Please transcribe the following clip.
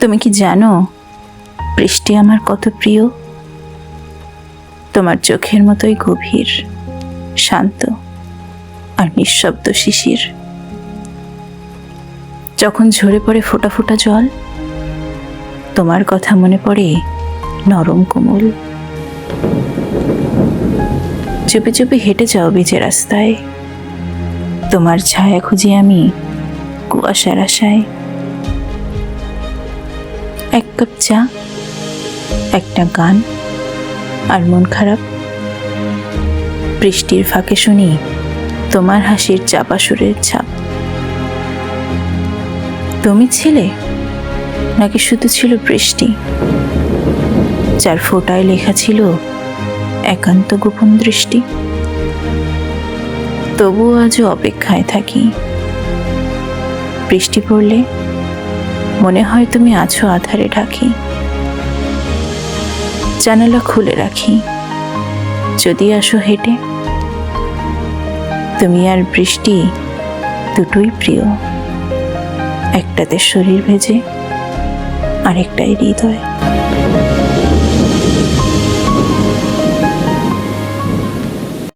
তুমি কি জানো, বৃষ্টি আমার কত প্রিয়? তোমার চোখের মতোই গভীর, শান্ত আর নিঃশব্দ শিশির। যখন ঝরে পড়ে ফোটা ফোটা জল, তোমার কথা মনে পড়ে নরম কোমল। চুপে চুপে হেঁটে যাও বেজে রাস্তায়। তোমার ছায়া খুঁজি আমি কুয়াশার আশায়। এক কাপ চা, একটা গান আর মন খারাপ। বৃষ্টির ফাঁকে শুনি তোমার হাসির চাপা সুরের ছাপ। তুমি ছিলে নাকি শুধু ছিল বৃষ্টি? যার ফোটায় লেখা ছিল একান্ত গোপন দৃষ্টি। তবুও আজও অপেক্ষায় থাকি। বৃষ্টি পড়লে মনে হয় তুমি আছো আধারে ঢাকি। জানালা খুলে রাখি। যদি আসো হেঁটে। তুমি আর বৃষ্টি দুটোই প্রিয়। একটাতে শরীর ভেজে আরেকটাই হৃদয়।